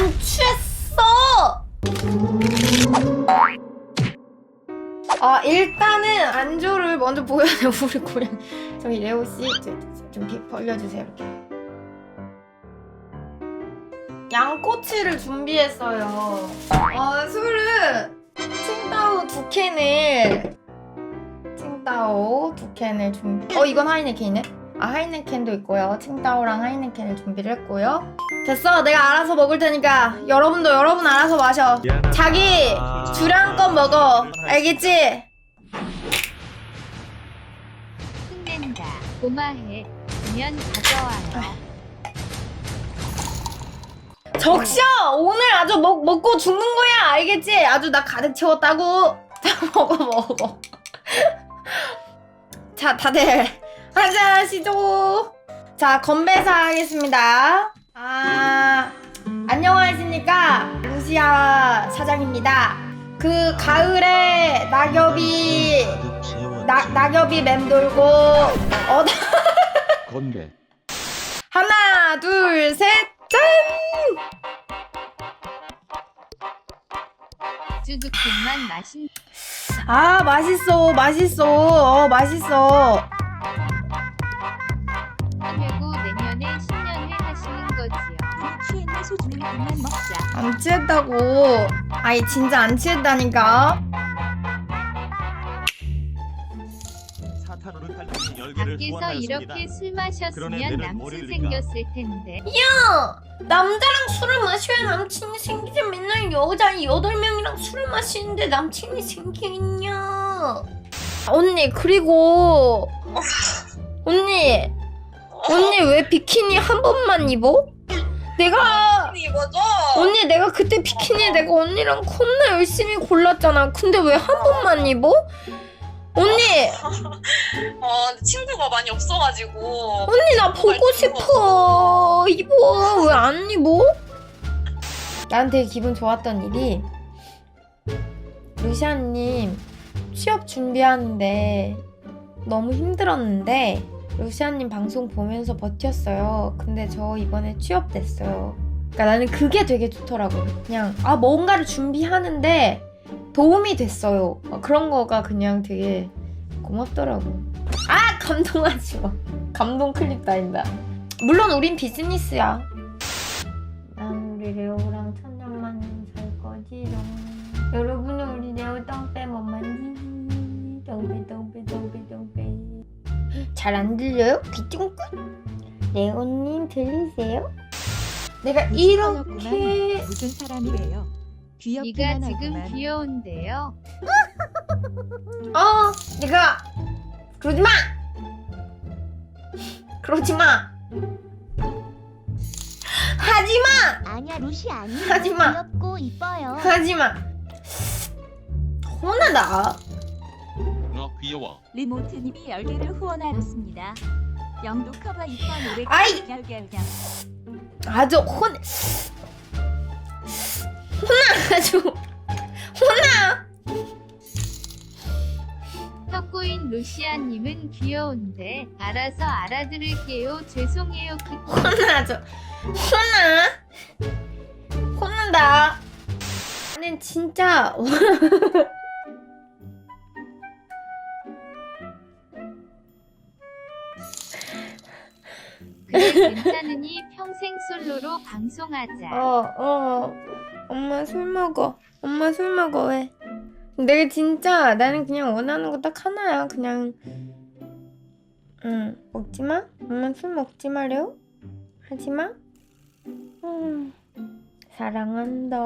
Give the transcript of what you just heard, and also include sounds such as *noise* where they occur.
안 취했어. 아 일단은 안주를 먼저 보여줘 *laughs* 우리 고양 저기 레오 씨좀 벌려주세요 이렇게. 양꼬치를 준비했어요. 어 술을 칭따오 두 캔을 칭따오 두 캔을 준비. 어 이건 하이네켄이네. 아 하이네켄도 있고요. 칭따오랑 하이네켄을 준비를 했고요. 됐어 내가 알아서 먹을 테니까 여러분도 여러분 알아서 마셔. 자기 주량껏 먹어. 알겠지? 힘낸다. 고마해. 면 가져와요. 적셔! 오늘 아주 먹, 먹고 죽는 거야! 알겠지? 아주 나 가득 채웠다고! *laughs* 자, 먹어, 먹어. *laughs* 자, 다들, 한잔 하시죠! 자, 건배사 하겠습니다. 아, 안녕하십니까. 루시아 사장입니다. 그 가을에 낙엽이, 나, 낙엽이 맴돌고, 어, 건배 하나, 둘, 셋, 짠! 쭈두캔만 마신 아 맛있어 맛있어 어 맛있어 회고 내년에 10년회 하시는 거지요. 취했네 소주는 그만 먹자. 안 취했다고 아니 진짜 안 취했다니까 열기를 밖에서. 이렇게 술 그런 마셨으면 애들은 남친. 생겼을 텐데. 야 남자랑 술을 마셔야 남친이 생기지 맨날 여자 여덟 명이랑 술을 마시는데 남친이 생기냐 언니 그리고 언니 언니 왜 비키니 한 번만 입어? 내가 입어줘. 언니 내가 그때 비키니 내가 언니랑 겁나 열심히 골랐잖아 근데 왜 한 번만 입어? 언니 *laughs* 어, 근데 친구가 많이 없어가지고. 언니 나 보고 싶어 입어 왜 안 입어? 난 되게 기분 좋았던 일이 루시아님 취업 준비하는데 너무 힘들었는데 루시아님 방송 보면서 버텼어요 근데 저 이번에 취업됐어요 그러니까 나는 그게 되게 좋더라고 그냥 아 뭔가를 준비하는데 도움이 됐어요 어, 그런 거가 그냥 되게 고맙더라고 아 감동하지 마 감동 클립 다닌다. 물론 우린 비즈니스야. 난 우리 레오랑 천년만 살 거지롱. 여러분은 우리 레오 똥배 못 똥배 똥배 똥배. 잘 안 들려요? 귀 쫑긋? 레오님 들리세요? 내가 이렇게 무슨 사람이래요? 네가 귀엽기만 지금 하구만. 귀여운데요. 어 내가 그러지 마. 그러지 마. 하지 마. 아니야 루시 아니에요. 하지 마. 귀엽고 이뻐요. 하지 마. 혼나다. 너 귀여워. 리모트님이 열개를 후원하였습니다. 영도 커버 이뻐 노래 아이! 결결결. 아주 혼 혼나 아주 혼나 턱구인 루시아님은 귀여운데 알아서 알아들을게요. 죄송해요. 그 혼나 아주 혼나 혼난다 나는 진짜 그래 괜찮으니 평생 솔로로 방송하자. 어 어 엄마 술 먹어. 엄마 술 먹어 왜? 내가 진짜 나는 그냥 원하는 거 딱 하나야. 그냥 응 먹지 마? 엄마 술 먹지 마래요 하지 마? 음, 사랑한다